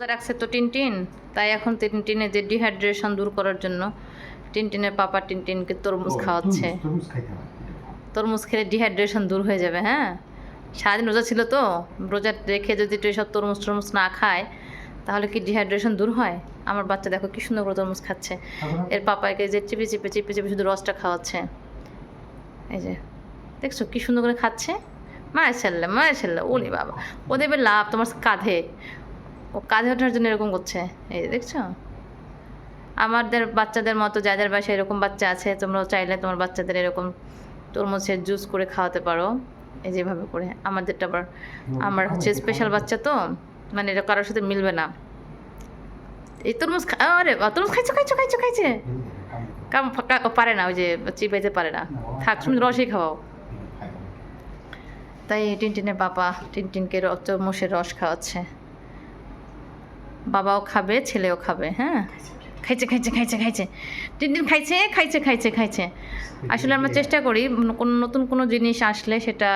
রাখছে তো টিনটিন। তাই এখন টিনটিনের যে ডিহাইড্রেশন দূর করার জন্য টিনটিনের পাপা টিনটিনকে তরমুজ খাওয়াচ্ছে। তরমুজ খেলে ডিহাইড্রেশন দূর হয়ে যাবে হ্যাঁ? সারাদিন রোজা ছিল তো রোজা রেখে যদি একটু এসব তরমুজ টরমুজ না খায় তাহলে কি ডিহাইড্রেশন দূর হয়? আমার বাচ্চা দেখো কি সুন্দর করে তরমুজ খাচ্ছে। এর পাপাকে যে চিপে চিপে চিপে চিপে শুধু রসটা খাওয়াচ্ছে। এই যে দেখছ কি সুন্দর করে খাচ্ছে? মায়ের ছেলে মায়ের ছেলে ওলি বাবা। ও দেবে লাভ তোমার কাঁধে। ও কাঁধে ওঠার জন্য এরকম করছে। এই দেখছ? আমাদের বাচ্চাদের মতো যাদের বাসায় এরকম বাচ্চা আছে তোমরাও চাইলে তোমার বাচ্চাদের এরকম তরমুজের জুস করে খাওয়াতে পারো। এই যেভাবে করে। আমাদেরটা আবার আমার হচ্ছে স্পেশাল বাচ্চা তো। মানে এটা কারোর সাথে মিলবে না। এই তরমুজ আরে তরমুজ খাইছো খাইছো খাইছো খাইছে। কাম পারে না ওই যে চিপাইতে পারে না। থাক তুমি রসই খাওয়াও। তাই টিনটিনের বাবা টিনটিনকে র- তরমুজের রস খাওয়াচ্ছে। বাবাও খাবে ছেলেও খাবে হ্যাঁ? খাইছে খাইছে খাইছে খাইছে। টিনটিন খাইছে খাইছে খাইছে খাইছে। আসলে আমরা চেষ্টা করি কোনো নতুন কোনো জিনিস আসলে সেটা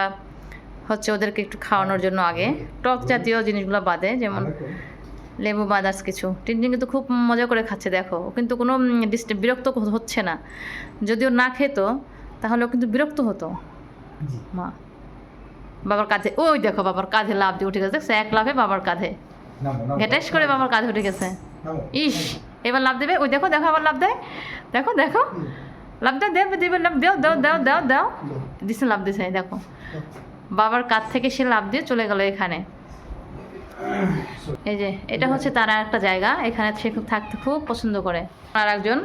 হচ্ছে ওদেরকে একটু খাওয়ানোর জন্য আগে। টক জাতীয় জিনিসগুলো বাদে যেমন লেবু বা আদার্স কিছু। টিনটিন কিন্তু খুব মজা করে খাচ্ছে দেখো। ও কিন্তু কোনো বিরক্ত হচ্ছে না। যদিও না খেত তাহলে ও কিন্তু বিরক্ত হতো। মা। বাবার কাঁধে ওই দেখো বাবার কাঁধে লাভ দিয়ে উঠে গেছে দেখছ? এক লাভে বাবার কাঁধে। ঘেটাস করে বাবার কাঁধে উঠে গেছে। ইস এবার লাভ দেবে? ওই দেখো দেখো আবার লাভ দেয়? দেখো দেখো। লাভ দেয় দেবে দেবে লাভ দাও দাও দাও দাও দাও। দিছে লাভ দিছে দেখো। বাবার কাছ থেকে সে লাভ দিয়ে চলে গেল এখানে। এই যে এটা হচ্ছে তার আর একটা জায়গা। এখানে সে খুব থাকতে খুব পছন্দ করে। আর একজন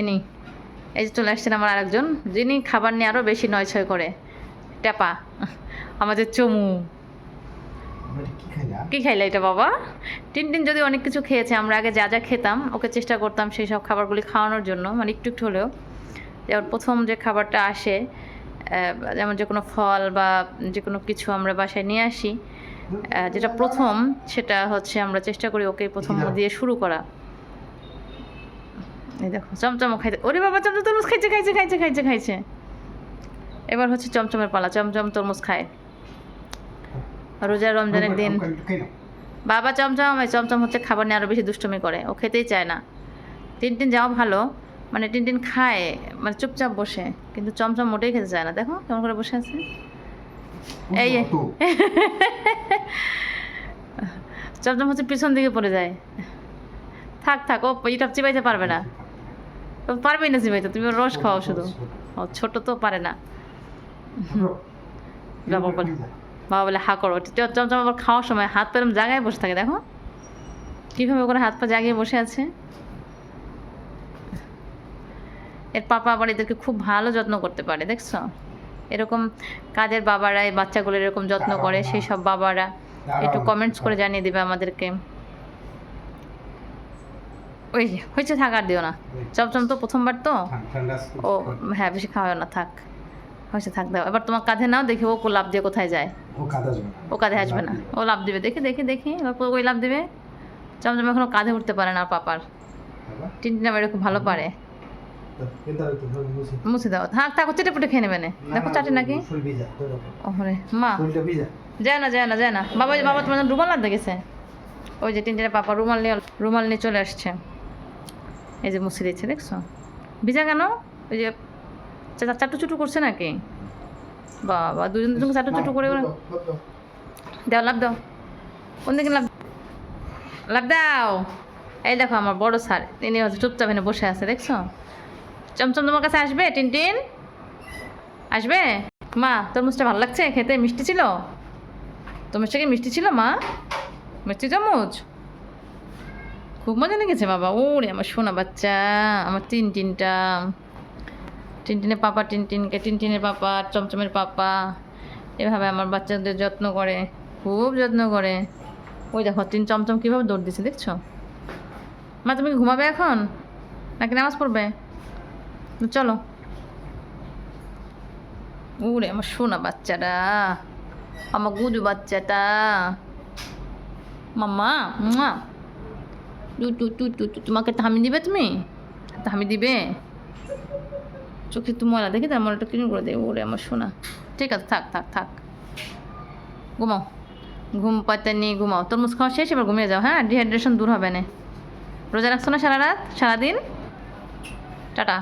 ইনি এই যে চলে আসছেন আমার আরেকজন যিনি খাবার নিয়ে আরও বেশি নয় ছয় করে। টেপা আমাদের চমু। কি খাইলা? এটা বাবা? টিনটিন যদি অনেক কিছু খেয়েছে আমরা আগে যা যা খেতাম ওকে চেষ্টা করতাম সেই সব খাবারগুলি খাওয়ানোর জন্য মানে একটু একটু হলেও। যেমন প্রথম যে খাবারটা আসে যেমন যে কোনো ফল বা যে কোনো কিছু আমরা বাসায় নিয়ে আসি যেটা প্রথম সেটা হচ্ছে আমরা চেষ্টা করি ওকে প্রথম দিয়ে শুরু করা। এই দেখো চমচমও খাইতে ওরে বাবা চমচম তরমুজ খাইছে খাইছে খাইছে খাইছে খাইছে। এবার হচ্ছে চমচমের পালা চমচম তরমুজ খায়। রোজা রমজানের দিন। বাবা চমচম চমচম হচ্ছে খাবার নিয়ে আরও বেশি দুষ্টুমি করে। ও খেতেই চায় না। টিনটিন যাও ভালো মানে টিনটিন খায় মানে চুপচাপ বসে কিন্তু চমচম মোটেই খেতে চায় না। দেখো কেমন করে বসে আছে। এই চমচম হচ্ছে পিছন দিকে পড়ে যায়। থাক থাক ও এটা চিবাইতে পারবে না। পারবেই না চিবাইতে তুমি ওর রস খাওয়াও শুধু। ও ছোট তো পারে না। বাবা বলে। বাবা বলে হা করো। চমচম আবার খাওয়ার সময় হাত পা জায়গায় বসে থাকে দেখো। কীভাবে করে হাত পা জাগিয়ে বসে আছে। এর পাপা আবার এদেরকে খুব ভালো যত্ন করতে পারে দেখছ? এরকম কাজের বাবারা এই বাচ্চাগুলো এরকম যত্ন করে সেই সব বাবারা একটু কমেন্টস করে জানিয়ে দেবে আমাদেরকে। ওই হয়েছে থাক আর দিও না। চমচম তো প্রথমবার তো? ও হ্যাঁ বেশি খাওয়াও না থাক। হয়েছে থাক দাও। এবার তোমার কাঁধে নাও দেখি ও লাভ দিয়ে কোথায় যায়। ও কাঁধে আসবে না। ও লাভ দিবে। দেখি দেখি দেখি। ওই লাভ দিবে। চমচম এখনও কাঁধে উঠতে পারে না পাপার। টিনটিন আবার এরকম ভালো পারে। কিন্তু আর তো ধরে মুছে মুছে দাও। থাক থাক চেটে পুটে খেয়ে নেবে দেখো চাটে নাকি? ভিজা মা। যায় না যায় না যায় না। বাবা বাবা তোমার রুমাল লাগতে গেছে। ওই যে টিনটিনের পাপা রুমাল নিয়ে রুমাল নিয়ে চলে আসছে। এই যে মুছে দিচ্ছে দেখছ? ভিজা কেন? ওই যে চাটু চুটু করছে নাকি? বাবা, দুজন দুজন চাটু চুটু করে দাও, লাভ দাও। কোন দিকে লাভ লাভ দাও। এই দেখো আমার বড় স্যার, তিনি হচ্ছে চুপচাপ এনে বসে আছে, দেখছ? চমচম তোমার কাছে আসবে টিনটিন আসবে? মা তরমুজটা ভালো লাগছে? খেতে মিষ্টি ছিল? তরমুজটা কি মিষ্টি ছিল, মা? মিষ্টি চামচ? খুব মজা লেগেছে, বাবা। ওরে, আমার সোনা বাচ্চা, আমার তিন তিনটা টিনটিনের পাপা টিনটিনকে, টিনটিনের পাপা, চমচমের পাপা, এভাবে আমার বাচ্চাদের যত্ন করে, খুব যত্ন করে। ওই দেখো, তিন চমচম কীভাবে দৌড় দিচ্ছে দেখছ? মা, তুমি ঘুমাবে এখন? নাকি নামাজ পড়বে? চলো। ওরে আমার সোনা বাচ্চাটা, আমার গুজু বাচ্চাটা। মাম্মা টু টু টু টু টু, তোমাকে থামি দিবে তুমি? থামি দিবে? চোখে একটু ময়লা দেখি তার ময়লাটা ক্লিন করে দেবো, ওরে আমার শোনা ঠিক আছে, থাক থাক থাক। ঘুমাও। ঘুম পাতে নিয়ে ঘুমাও। তরমুজ খাওয়া শেষ, এবার ঘুমিয়ে যাও হ্যাঁ? ডিহাইড্রেশন দূর হবে না। রোজা রাখছো না সারা রাত? সারাদিন? টাটা।